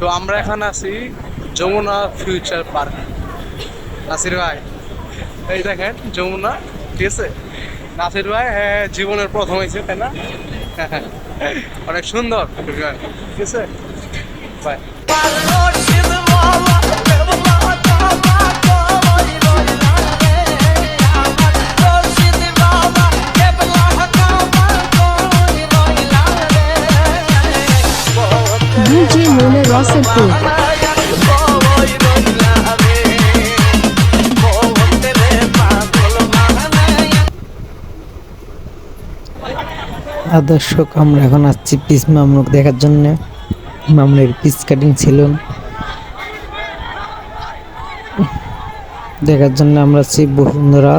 তো আমরা এখন আছি যমুনা ফিউচার পার্ক। নাসির ভাই, এই দেখেন যমুনা, ঠিক আছে? নাসির ভাই হ্যাঁ জীবনের প্রথম হয়েছে, তাই না? অনেক সুন্দর ঠিক আছে? DJ Rosselpur. দর্শক, আমরা এখন আসছি পিস মামলুক দেখার জন্য। মামলের পিস কাটিং ছিল দেখার জন্য আমরা আছি বসুন্ধরা।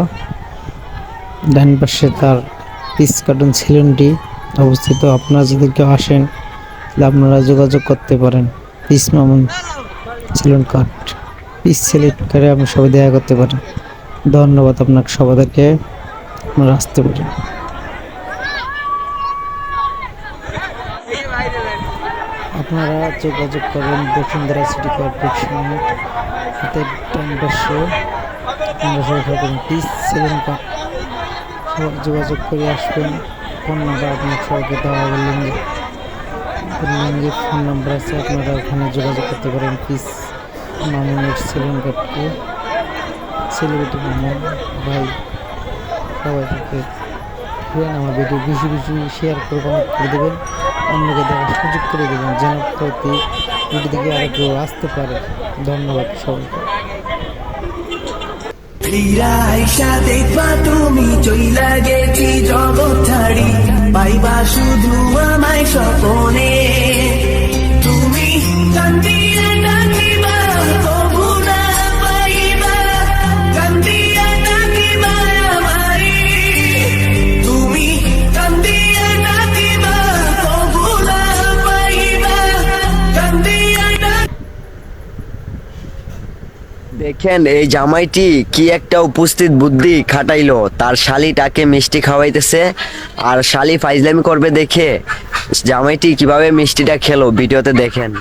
ডান পাশে তার পিস কার্টুন সেলুনটি অবস্থিত, আপনারা যদি কেউ আসেন, তাহলে আপনারা যোগাযোগ করতে পারেন। Peace Mamun saloon card piece select করে আপনি সবাই দেখা করতে পারেন ধন্যবাদ আপনাকে সবাইকে। আপনারা আসতে পারেন আপনারা যোগাযোগ করবেন বসুন্ধরা সিটি কর্পোরেশন সবাই থাকবেন প্লিজ সেভেন কাপ যোগাযোগ করে আসবেন। ফোন নাম্বার আপনার সবাইকে। দেওয়া হবে লিঙ্গে ফোন নাম্বার আছে, আপনারা ওখানে যোগাযোগ করতে পারেন। প্লিজ মামুনের সেভেন কাপকে সেলিব্রিটি মামুন, ভাই সবাই থেকে দেখবেন আমার ভিডিও বেশি বেশি শেয়ার করে কমেন্ট করে দেবেন। অন্যকে দেখার সুযোগ করে দেবেন, যেন প্রতি ভিডিও থেকে আরও কেউ আসতে পারে। ধন্যবাদ সবাইকে। ফিরা আইসা দেখবা তুমি, চইলা গেছি জগৎ ছাড়ি। পাইবা শুধু আমায় স্বপনে দেখেন, এই জামাইটি কি একটা উপস্থিত বুদ্ধি খাটাইলো। তার শালি শালিটাকে মিষ্টি খাওয়াইতেছে আর শালি ফাইজলামি করবে দেখে। জামাইটি কীভাবে মিষ্টিটা খেলো, ভিডিওতে দেখেন।